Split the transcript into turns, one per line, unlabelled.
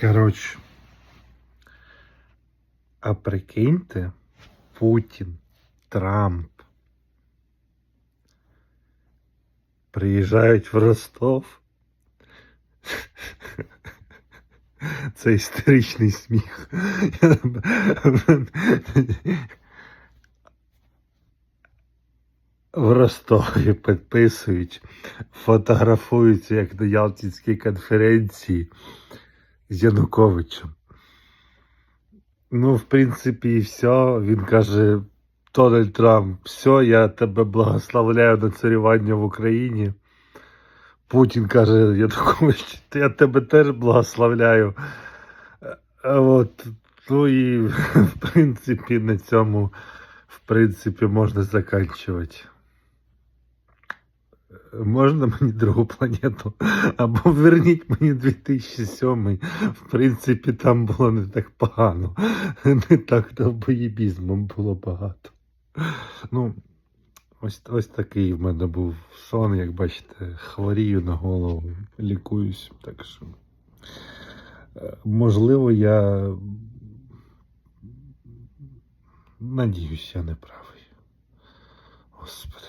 Коротше. А прикиньте, Путін, Трамп приїжджають в Ростов. Це історичний сміх. В Ростові підписують, фотографуються як на Ялтинській конференції з Януковичем. Ну, в принципі, і все. Він каже: Дональд Трамп, все, я тебе благословляю на царювання в Україні. Путін каже, Янукович, я тебе теж благословляю. А От, ну і в принципі на цьому в принципі можна заканчувати. Можна мені другу планету? Або верніть мені 2007. В принципі, там було не так погано. Не так довбоєбізмом було багато. Ну, ось, ось такий в мене був сон, як бачите, хворію на голову, лікуюсь. Так що, е, можливо, я надіюсь, я не правий. Господи.